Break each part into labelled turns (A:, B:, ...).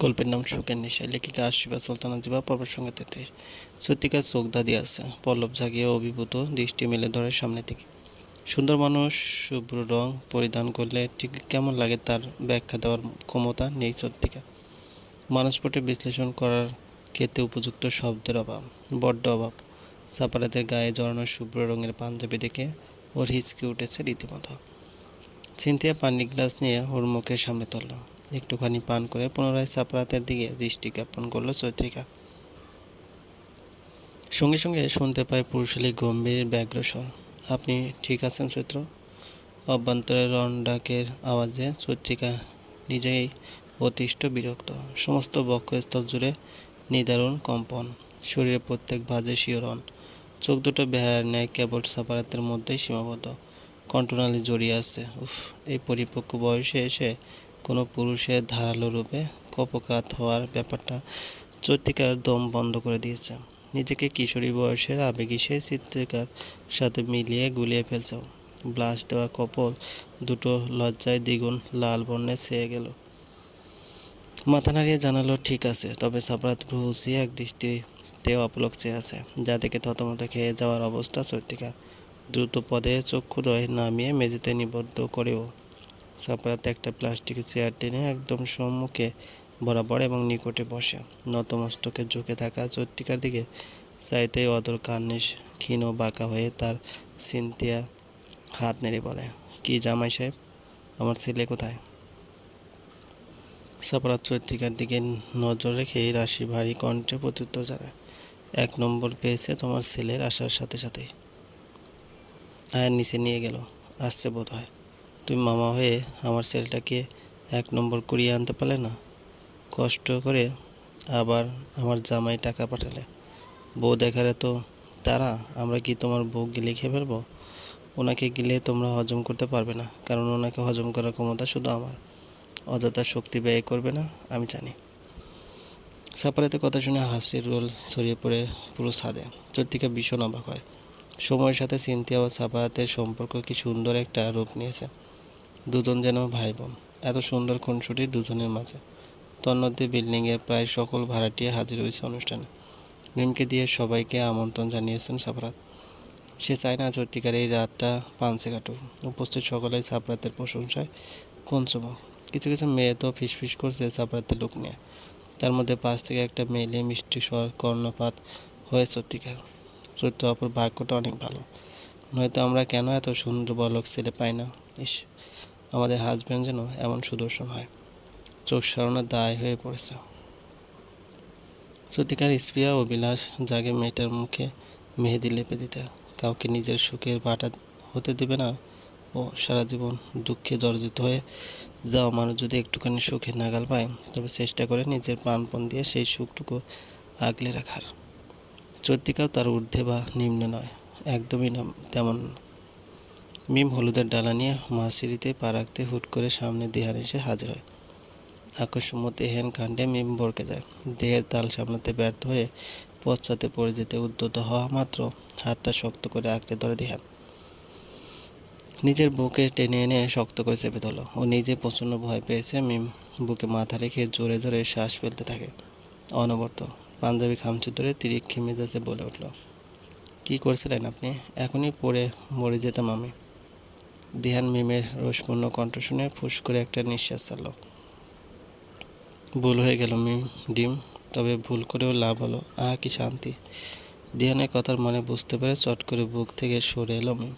A: গল্পের নাম সুখের নেশা লেখিকা আশিফা সুলতানা জিবা পর্বের সঙ্গে তেত্রিশ সত্যিকার চোখ দাঁড়িয়ে আছে, পল্লব জাগিয়ে অভিভূত, দৃষ্টি মেলে ধরে সামনে থেকে। সুন্দর মানুষ, শুভ্র রং পরিধান করলে ঠিক কেমন লাগে তার ব্যাখ্যা দেওয়ার ক্ষমতা নেই সত্যিকার। মানুষপটে বিশ্লেষণ করার ক্ষেত্রে উপযুক্ত শব্দের অভাব, বড্ড অভাব। সাপারাতের গায়ে জড়ানো শুভ্র রঙের পাঞ্জাবি দেখে ওর হিচকে উঠেছে রীতিমতো। সিনথিয়া পানির গ্লাস নিয়ে ওর মুখের সামনে তুলল একটুখানি পান করে পুনরায় সাপারাতের দিকে দৃষ্টি জ্ঞাপন করল চৈত্রিকা। সঙ্গে সঙ্গে শুনতে পায় পুরুষালী গম্ভীর ব্যগ্র আপনি ঠিক আছেন চৈত্র? অভ্যন্তরে রন ডাকের আওয়াজে চৈত্রিকা নিজেই অতিষ্ঠ, বিরক্ত। সমস্ত বক্ষস্থল জুড়ে নিদারুণ কম্পন। শরীরের প্রত্যেক ভাজে শিহরণ। চোখ দুটো বেহার ন্যায় কেবল সাপারাতের মধ্যেই সীমাবদ্ধ। কণ্ঠনালী জড়িয়ে আছে। উফ, এই পরিপক্ক বয়সে এসে কোনো পুরুষের ধারালো রূপে কপকাত হওয়ার ব্যাপারটা চৈত্রিকার দম বন্ধ করে দিয়েছে। নিজেকে কিশোরী বয়সের আবেগী সেই চিত্রিকার সাথে মিলিয়ে গুলিয়ে ফেলছে। ব্লাশ দেওয়া কপল দুটো লজ্জায় দ্বিগুণ লাল বর্ণে ছেয়ে গেল। মাথা নাড়িয়ে জানালো, ঠিক আছে, তবে সাপরাত ভ্রুসি এক দৃষ্টিতে অপলক চেয়ে আছে। যা দেখে থতমত খেয়ে যাওয়ার অবস্থা চৈত্রিকার। দ্রুত পদে চক্ষুদয় নামিয়ে মেঝেতে নিবদ্ধ করেও সাপরাত একটা প্লাস্টিকের চেয়ার টেনে একদম সম্মুখে বরাবর এবং নিকটে বসে। নতমস্তকে ঝুঁকে থাকা চৈত্রিকার দিকে চাইতেই অদর কার্নিশ ক্ষীণ বাঁকা হয়ে তার সিনথিয়া হাত নেড়ে বলে, কি জামাই সাহেব, আমার ছেলে কোথায়? সাপরাত চৈত্রিকার দিকে নজর রেখে রাশি ভারী কণ্ঠে প্রত্যুত্তর জানায়, এক নম্বর পেয়েছে তোমার ছেলের আসার সাথে সাথেই। আয়ার নিচে নিয়ে গেল, আসছে বোধ হয় তুমি মামা হয়ে আমার ছেলেটাকে এক নম্বর করিয়ে আনতে পারলে না? কষ্ট করে আবার আমার জামাই টাকা পাঠালে। বউ দেখারে তো তারা, আমরা কি তোমার বউ গিলে খেয়ে ফেলব? ওনাকে গিলে তোমরা হজম করতে পারবে না, কারণ ওনাকে হজম করার ক্ষমতা শুধু আমার। অযথা শক্তি ব্যয় করবে না, আমি জানি। সাপারাতে কথা শুনে হাসির রোল ছড়িয়ে পড়ে পুরো ছাদে। চৈত্রিকা ভীষণ অবাক হয়। সময়ের সাথে সিনথিয়া ও সাপারাতের সম্পর্ক কি সুন্দর একটা রূপ নিয়েছে। দুজন যেন ভাই বোন এত সুন্দর খুনসুটি দুজনের মাঝে। তন্মধ্যে বিল্ডিংয়ের প্রায় সকল ভাড়াটিয়া হাজির হয়েছে অনুষ্ঠানে। মিমকে দিয়ে সবাইকে আমন্ত্রণ জানিয়েছেন সাপরাত সে চায় না চৈত্রিকার এই রাতটা পাঞ্চে কাটুক। উপস্থিত সকলেই সাপরাতের প্রশংসায় পঞ্চমুখ কিছু কিছু মেয়ে তো ফিসফিস করছে সাপরাতের লোক নিয়ে। তার মধ্যে পাশ থেকে একটা মেলে মিষ্টি স্বর, কর্ণপাত হয়ে সত্যিকার চৈত্র অপর ভাগ্যটা অনেক ভালো। নয়তো আমরা কেন এত সুন্দর বলক ছেলে পাই না? ইস আমাদের হাজব্যান্ড যেন এমন সুদর্শন হয়। চোখ সরানোর দায় হয়ে পড়েছে। সত্যিকার স্প্রিয়া অভিলাষ জাগে মেয়েটার মুখে মেহেদি লেপে দিতে। কাউকে নিজের সুখের বাটা হতে দেবে না ও সারা জীবন দুঃখে জর্জরিত হয়ে যাওয়া মানুষ যদি একটুখানি সুখে নাগাল পায়, তবে চেষ্টা করে নিজের প্রাণপণ দিয়ে সেই সুখটুকু আগলে রাখার। চৈত্রিকাও তার ঊর্ধ্বে বা নিম্নে নয়, একদমই না তেমন। মিম হলুদের ডালা নিয়ে মাসিরিতে পা রাখতে হুট করে সামনে দেহান এসে হাজির হয়। আকস্মত এহেন কাণ্ডে মিম ভরকে যায় দেহের তাল সামলাতে ব্যর্থ হয়ে পশ্চাতে পড়ে যেতে উদ্যত হওয়া মাত্র হাতটা শক্ত করে আঁকড়ে ধরে দেহান। নিজের বুকে টেনে এনে শক্ত করে চেপে ধরল ও নিজে প্রচণ্ড ভয় পেয়েছে মিম। বুকে মাথা রেখে জোরে জোরে শ্বাস ফেলতে থাকে। অনবরত পাঞ্জাবি খামচে ধরে তিরিক্ষি মেজাজে বলে উঠল, কি করছিলেন আপনি? এখনই পড়ে মরে যেতাম আমি। দিহান মিমের রোষপূর্ণ কণ্ঠ শুনে ফুস করে একটা নিঃশ্বাস ছাড়ল। ভুল হয়ে গেল মিম, ডিম, তবে ভুল করেও লাভ হলো। আহ কি শান্তি। দিহানের কথার মানে বুঝতে পেরে চট করে বুক থেকে সরে এলো মিম।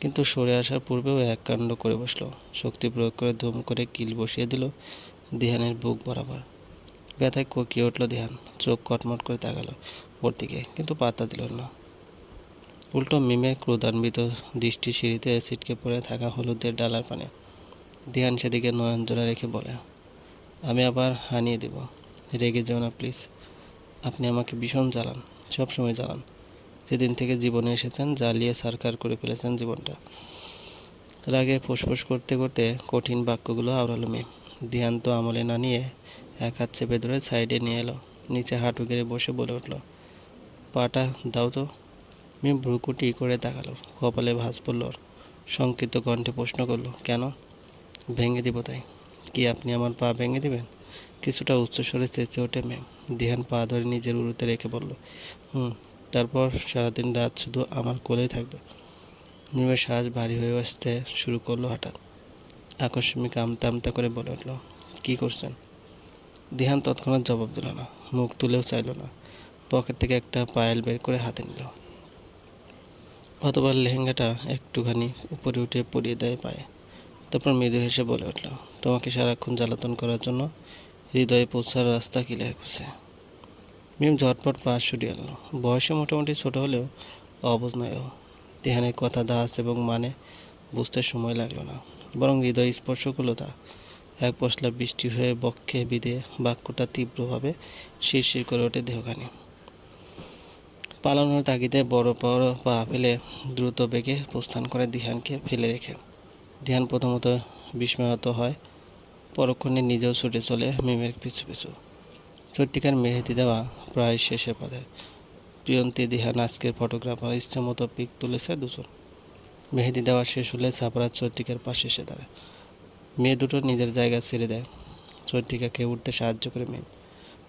A: কিন্তু সরে আসার পূর্বেও এক কাণ্ড করে বসল। শক্তি প্রয়োগ করে ধুম করে কিল বসিয়ে দিল দিহানের বুক বরাবর। ব্যথায় কোকিয়ে উঠল ধ্যান। চোখ কটমট করে তাকালো ওর দিকে কিন্তু পাত্তা দিল না। উল্টো মিমের ক্রোধান্বিত দৃষ্টি সিঁড়িতে ছিটকে পড়ে থাকা হলুদের ডালার পানে। ধ্যান সেদিকে নয়ন জোড়া রেখে বলে, আমি আবার হানিয়ে দেব। রেগে যেও না, প্লিজ। আপনি আমাকে ভীষণ জ্বালান, সবসময় জ্বালান। যেদিন থেকে জীবনে এসেছেন, জ্বালিয়ে সারকার করে ফেলেছেন জীবনটা। রাগে ফুসফুস করতে করতে কঠিন বাক্যগুলো আওড়ালো মেয়ে। ধ্যান তো আমলে না নিয়ে এক হাত চেপে ধরে সাইডে নিয়ে এলো। নিচে হাঁটু গেড়ে বসে বলে উঠল, পাটা দাও তো। মিম ভ্রুকুটি করে তাকালো। কপালে ভাঁজ পড়ল শঙ্কিত কণ্ঠে প্রশ্ন করল, কেন? ভেঙে দিব তাই। কি আপনি আমার পা ভেঙে দিবেন? কিছুটা উচ্চস্বরে চেঁচে ওঠে মেম দিহান পা ধরে নিজের উড়ুতে রেখে বলল, হুম, তারপর সারাদিন রাত শুধু আমার কোলেই থাকবে। মিমের শ্বাস ভারী হয়ে আসতে শুরু করল হঠাৎ। আকস্মিক আমতা আমতা করে বলে উঠল, কী করছেন? দিহান তৎক্ষণাৎ জবাব দিল না। মুখ তুলেও চাইল না। পকেট থেকে একটা পায়েল বের করে হাতে নিল। অতবার লেহেঙ্গাটা একটুখানি উপরে উঠে পরিয়ে দেয় পায়ে। তারপর মৃদু হেসে বলে উঠল, তোমাকে সারাক্ষণ জ্বালাতন করার জন্য হৃদয়ে পৌঁছার রাস্তা ক্লিয়ার করছে মিম ঝটপট পা সরিয়ে আনলো। বয়সে মোটামুটি ছোট হলেও ও দেহানের কথা দাস এবং মানে বুঝতে সময় লাগল না, বরং হৃদয় স্পর্শ করল তা। এক পশলা বৃষ্টি হয়ে বক্ষে বিদে বাক্যটা তীব্রভাবে শিরশির করে ওঠে দেহখানি। পালানোর তাগিদে বড় বড় পা ফেলে দ্রুত বেগে প্রস্থান করে দিহানকে ফেলে রেখে। ধ্যান প্রথমত বিস্ময়ত হয়, পরক্ষণে নিজেও ছুটে চলে মিমের পিছু পিছু। সত্যিকার মেহেদি দেওয়া প্রায় শেষের পথে। প্রিয়ন্তী দিহান আজকের ফটোগ্রাফার, ইচ্ছে মতো পিক তুলেছে দুজন। মেহেদি দেওয়া শেষ হলে ছাপড়ার চৈত্রিকার পাশে এসে দাঁড়ায়। মেয়ে দুটো নিজের জায়গা ছেড়ে দেয়। চৈত্রিকাকে উঠতে সাহায্য করে মিম।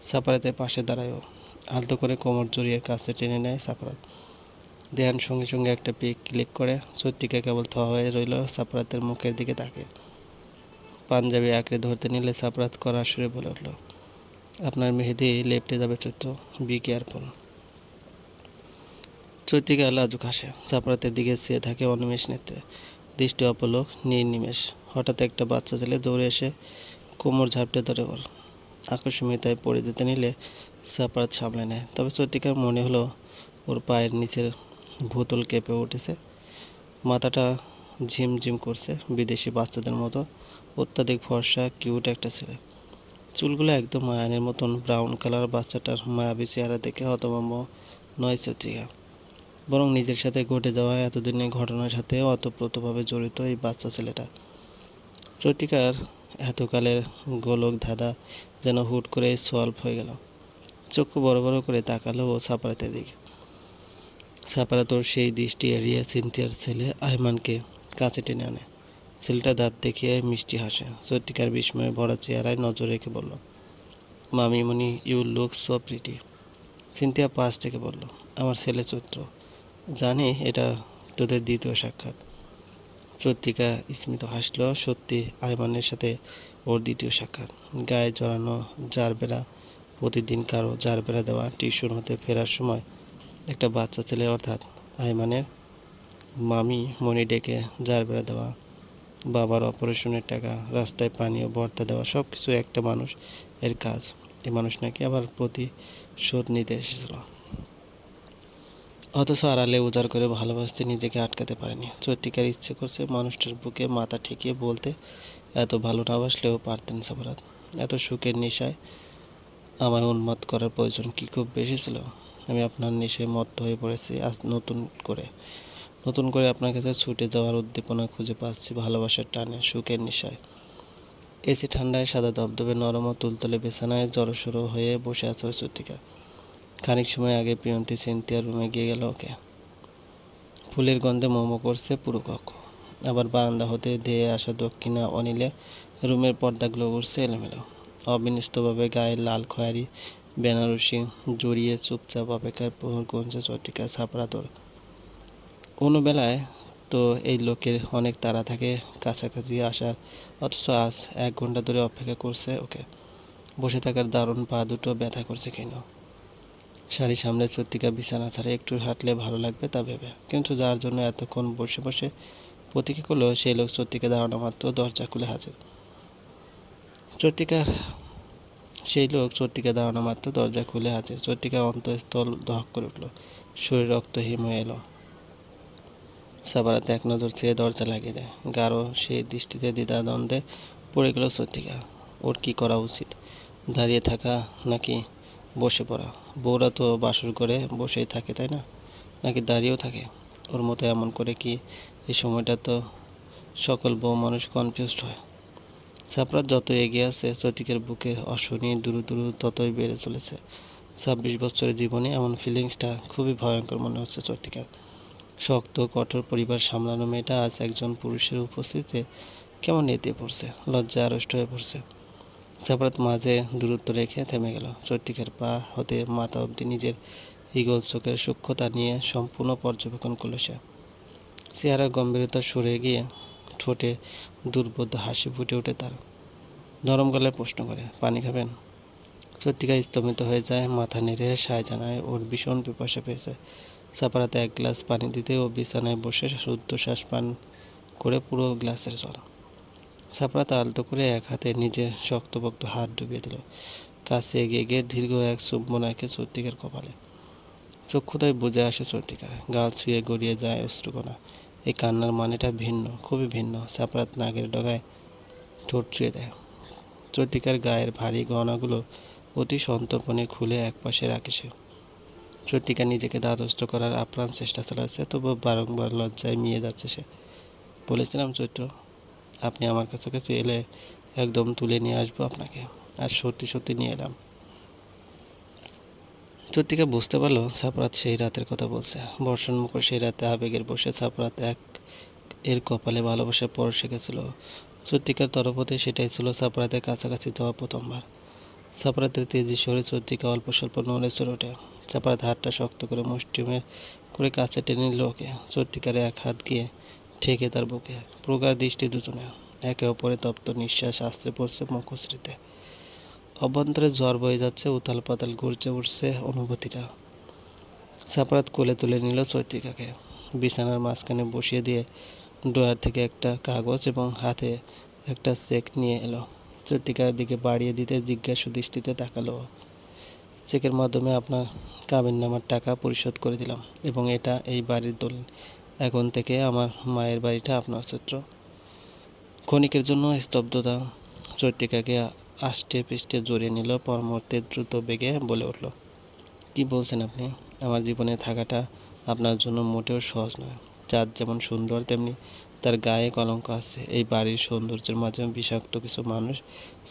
A: সাপারাতে পাশে দাঁড়ায়ও। আলতো করে কোমর জড়িয়ে কাছে টেনে নেয় সাপারাত দেহান সঙ্গে সঙ্গে একটা পিক ক্লিক করে চৈত্রিকা কেবল থ হয়ে রইল সাপরাতের মুখের দিকে তাকে। পাঞ্জাবি আঁকড়ে ধরতে নিলে সাপরাত করা সুরে বলে উঠল, আপনার মেহেদি লেপটে যাবে চৈত্র, বি কেয়ারফুল। চৈত্রিকা লাজুক হাসে সাপরাতের দিকে চেয়ে থাকে অনিমেষ নেত্রে। দৃষ্টি অপলোক নির্নিমেষ হঠাৎ একটা বাচ্চা ছেলে দৌড়ে এসে কোমর ঝাপটে ধরে ওর আকস্মিকতায় পড়ে যেতে নিলে সাপরাত সামলে নেয়। তবে সত্যিকার মনে হলো ওর পায়ের নিচের ভূতল কেঁপে উঠেছে। মাথাটা ঝিমঝিম করছে বিদেশি বাচ্চাদের মতো। অত্যাধিক ফর্সা, কিউট একটা ছেলে। চুলগুলো একদম আয়নের মতন ব্রাউন কালার, বাচ্চাটার মায়াবী চেহারা দেখে হতভম্ব নয় চত্রিকা বরং নিজের সাথে ঘটে যাওয়া এতদিনের ঘটনার সাথে অতপ্রতভাবে জড়িত এই বাচ্চা ছেলেটা। সত্যিকার এতকালের গোলক ধাঁধা যেন হুট করে সলভ হয়ে গেল। চক্ষু বড় বড় করে তাকালো ও ছাপারাতে দিকে। সাপারা তোর সেই দৃষ্টি এড়িয়ে সিনথিয়ার ছেলে আহমানকে কাছে টেনে আনে। ছেলেটা দাঁত দেখিয়ে মিষ্টি হাসে। সত্যিকার বিস্ময়ে ভরা চেহারায় নজর রেখে বলল মামিমণি you look so pretty. Cynthia পাশ থেকে বলল, আমার ছেলে চৈত্র। জানি এটা তোদের দ্বিতীয় সাক্ষাৎ। চৈত্রিকা স্মিত হাসল, সত্যি, আইমানের সাথে ওর দ্বিতীয় সাক্ষাৎ। গায়ে জড়ানো জারবেরা প্রতিদিন কারও জারবেরা দেওয়া টিউশন হতে ফেরার সময় একটা বাচ্চা ছেলে অর্থাৎ আইমানের মামি মনি ডেকে জার বেড়া দেওয়া, বাবার অপারেশনের টাকা, রাস্তায় পানি ও ভর্তা দেওয়া সব কিছু একটা মানুষ এর কাজ। এ মানুষ নাকি আবার প্রতিশোধ নিতে এসেছিল। অথচ আড়ালে উজাড় করে ভালোবাসতে নিজেকে আটকাতে পারেনি। চৈত্রিকার ইচ্ছে করছে মানুষটার বুকে মাথা ঠেকিয়ে বলতে, এত ভালো না বাসলেও পারতেন সাবরাত। এত সুখের নেশায় আমায় উন্মাদ করার প্রয়োজন কি খুব বেশি ছিল? আমি আপনার নেশায় মত্ত হয়ে পড়েছি আজ নতুন করে। নতুন করে আপনার কাছে ছুটে যাওয়ার উদ্দীপনা খুঁজে পাচ্ছি ভালোবাসার টানে, সুখের নিশায়। এসি ঠান্ডায় সাদা দবদবে নরম ও তুলতলে বিছানায় জড়সড়ো হয়ে বসে আছে চুতিকা খানিক সময় আগে প্রিয়ন্তী সেন্তিয়ার রুমে গিয়ে গেল ওকে। ফুলের গন্ধে মোমো করছে পুরো কক্ষ। আবার বারান্দা হতে ধেয়ে আসা দক্ষিণা অনিলে রুমের পর্দাগুলো উঠছে এলোমেলো। অবিন্যস্তভাবে গায়ে লাল খয়ারি, বেনারসি জড়িয়ে চুপচাপ অপেক্ষার প্রহর গুনছে চটিকা ছাপড়া তোর কোনো বেলায় তো এই লোকের অনেক তাড়া থাকে কাছাকাছি আসার, অথচ আজ এক ঘণ্টা ধরে অপেক্ষা করছে ওকে। বসে থাকার দারুণ পা দুটো ব্যথা করছে কেন? শাড়ি সামনে চত্রিকা বিছানা ছাড়ে একটু হাঁটলে ভালো লাগবে তা ভেবে। কিন্তু যার জন্য এতক্ষণ বসে বসে প্রতীক্ষা করল, সেই লোক চত্রিকা দাঁড়ানো মাত্র দরজা খুলে হাজির। চত্রিকার সেই লোক চত্রিকা দাঁড়ানো মাত্র দরজা খুলে হাজির চত্রিকা অন্তঃস্থল দহক করে উঠল। শরীর রক্তহীন হয়ে এলো। সাবারাতে এক নজর চেয়ে দরজা লাগিয়ে দেয়। গাঢ় সেই দৃষ্টিতে দ্বিধাদ্বন্দ্বে পড়ে গেল চত্রিকা ওর কি করা উচিত? দাঁড়িয়ে থাকা নাকি বসে পড়া? বউরা তো বাসর করে বসেই থাকে, তাই না? নাকি দাঁড়িয়েও থাকে? ওর মতো এমন করে কি এই সময়টা তো সকল বউ মানুষ কনফিউজড হয়? সাপরাত যত এগিয়ে আছে, চতিকের বুকে অশনি দুরু দুরু ততই বেড়ে চলেছে। ছাব্বিশ বছরের জীবনে এমন ফিলিংসটা খুবই ভয়ঙ্কর মনে হচ্ছে চতিকার। শক্ত, কঠোর পরিবার সামলানো মেয়েটা আজ একজন পুরুষের উপস্থিতিতে কেমন এতে পড়ছে, লজ্জা আড়ষ্ট হয়ে পড়ছে। সাপরাত মাঝে দূরত্ব রেখে থেমে গেল। চৈত্রিকের পা হতে মাথা অবধি নিজের ইগল চোখের সূক্ষ্মতা নিয়ে সম্পূর্ণ পর্যবেক্ষণ করল সে। চেহারা গম্ভীরতা সরে গিয়ে ঠোঁটে দুর্বোধ্য হাসি ফুটে ওঠে তার। নরম গলায় প্রশ্ন করে, পানি খাবেন? চৈত্রিকা স্তম্ভিত হয়ে যায়, মাথা নেড়ে সায় জানায় ওর ভীষণ পিপাসা পেয়েছে। সাপারাতে এক গ্লাস পানি দিতে ও বিছানায় বসে শুদ্ধ শ্বাস পান করে পুরো গ্লাসের জল। সাপড়াতে আলতো করে এক হাতে নিজের শক্তপোক্ত হাত ডুবিয়ে দিল। কাছে এগিয়ে গিয়ে দীর্ঘ এক চুম্বন একে চৈত্রিকার কপালে। চক্ষুতায় বুঝে আসে সত্যিকার। গাল ছুঁয়ে গড়িয়ে যায় অশ্রুকণা। এই কান্নার মানেটা ভিন্ন, খুবই ভিন্ন। সাপড়াত নাগের ডগায় ঠোঁট ছুঁয়ে দেয়। চৈত্রিকার গায়ের ভারী গহনাগুলো অতি সন্তর্পণে খুলে একপাশে রাখে সে। চৈত্রিকা নিজেকে দ্বাদস্থ করার আপ্রাণ চেষ্টা চালাচ্ছে তবু বারংবার লজ্জায় মিয়ে যাচ্ছে সে। বলেছিলাম, চৈত্র, আপনি আমার কাছে কাছে এলে একদম তুলে নিয়ে আসব আপনাকে। আর সত্যি সত্যি নিয়ে এলাম। চৈত্রিকা বুঝতে পারল সাপরাত সেই রাতের কথা বলছে। বর্ষণ মুখর সেই রাতে আবেগের বসে সাপরাত এক এর কপালে ভালোবাসার পর শিখেছিল চৈত্রিকার তরফ হতে সেটাই ছিল সাপরাতের কাছাকাছি যাওয়া প্রথমবার। সাপরাতের তেজি সরে চৈত্রিকা অল্প স্বল্প নড়ে চড়ে ওঠে। চাপারাত হাতটা শক্ত করে মুষ্টিমে করে কাছে টেনে নিল ওকে। চৈত্রিকার এক হাত গিয়ে ঠেকে তার বুকে। প্রগাঢ় দৃষ্টি দুজনে। একে অপরে তপ্ত নিঃশ্বাস আস্তে পড়ছে মুখশ্রীতে। অভ্যন্তরে জ্বর বয়ে যাচ্ছে উতাল পাতাল ঘুরছে উঠছে অনুভূতিটা। সাপারাত কোলে তুলে নিল চৈত্রিকাকে। বিছানার মাঝখানে বসিয়ে দিয়ে ড্রয়ার থেকে একটা কাগজ এবং হাতে একটা চেক নিয়ে এলো। চৈত্রিকার দিকে বাড়িয়ে দিতে জিজ্ঞাসু দৃষ্টিতে তাকালো। চেকের মাধ্যমে আপনার কাবিন নামার টাকা পরিশোধ করে দিলাম এবং এটা এই বাড়ির দলিল এখন থেকে আমার মায়ের বাড়িটা আপনার চৈত্র। ক্ষণিকের জন্য স্তব্ধতা। চৈত্রিকাকে আষ্টে পৃষ্ঠে জড়িয়ে নিল পরমুহূর্তে দ্রুত বেগে বলে উঠল, কি বলছেন আপনি? আমার জীবনে থাকাটা আপনার জন্য মোটেও সহজ নয়। চাঁদ যেমন সুন্দর, তেমনি তার গায়ে কলঙ্ক আছে। এই বাড়ির সৌন্দর্যের মাঝে বিষাক্ত কিছু মানুষ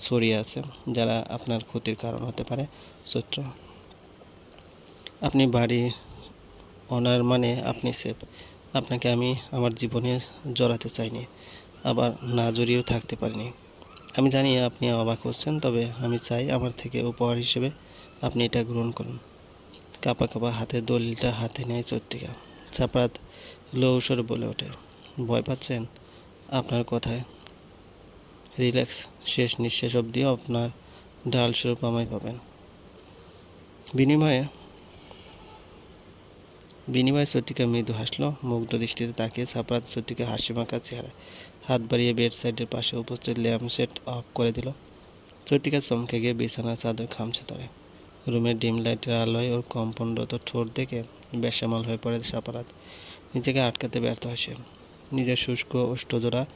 A: ছড়িয়ে আছে, যারা আপনার ক্ষতির কারণ হতে পারে চৈত্র আপনি বাড়ি ওনার মানে আপনি সেফ। আপনাকে আমি আমার জীবনে জড়াতে চাইনি, আবার না জড়িয়েও থাকতে পারিনি। আমি জানি আপনি অবাক হচ্ছেন, তবে আমি চাই আমার থেকে উপহার হিসেবে আপনি এটা গ্রহণ করুন। কাপা কাপা হাতে দলিলটা হাতে নেয় চৈত্রিকা। চাপরাত লৌসরে বলে ওঠে, ভয় পাচ্ছেন আপনার কথায়? রিল্যাক্স, শেষ নিঃশ্বাস অবধিও আপনার ডাল স্বরূপ আমায় পাবেন। বিনিময়ে বিনিময়ে চৈত্রিকা মৃদু হাসলো, মুগ্ধ দৃষ্টিতে তাকিয়ে ছাপড়াত সত্যিকা হাসি মাখা চেহারা। হাত বাড়িয়ে বেড সাইডের পাশে উপস্থিত ল্যাম্প সেট অফ করে দিল। চৈত্রিকা চমকে গিয়ে বিছানার চাদর খামছে ধরে রুমের ডিম লাইটের আলোয় ওর কম্পনরত ঠোঁট দেখে বেসামাল হয়ে পড়ে সাপারাত নিজেকে আটকাতে ব্যর্থ হয় সে। নিজের শুষ্ক ওষ্ঠজোড়া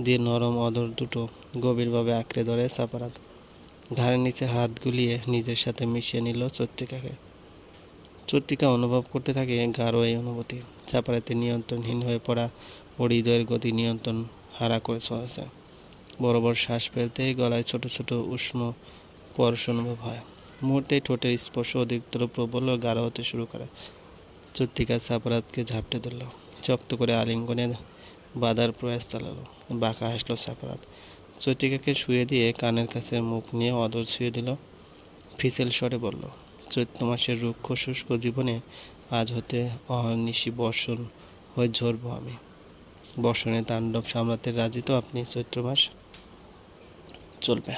A: দিয়ে নরম অদর দুটো গভীরভাবে আঁকড়ে ধরে সাপারাত ঘাড়ের নিচে হাত গুলিয়ে নিজের সাথে মিশিয়ে নিল চৈত্রিকাকে চৈত্রিকা অনুভব করতে থাকে গাঢ় এই অনুভূতি চাপারাতে নিয়ন্ত্রণহীন হয়ে পড়া ওর হৃদয়ের গতি নিয়ন্ত্রণ হারা করে চলেছে। বড় বড় শ্বাস ফেলতেই গলায় ছোট ছোট উষ্ণ পরশ অনুভব হয়। মুহূর্তে ঠোঁটের স্পর্শ অধিকতর প্রবল গাঢ় হতে শুরু করে। চৈত্রিকা সাপারাতকে ঝাপটে ধরল, শক্ত করে আলিঙ্গনে বাধার প্রয়াস চালালো। বাঁকা হাসলো সাপারাত। চৈত্রিকাকে শুয়ে দিয়ে কানের কাছে মুখ নিয়ে অদর শুয়ে দিল। ফিসেল স্বরে বলল চৈত্র মাসের রুক্ষ শুষ্ক জীবনে আজ হতে অহর্নিশি বর্ষণ হয়ে ঝরবো আমি। বর্ষণে তাণ্ডব সামলাতে রাজি তো আপনি চৈত্র মাস চলবে।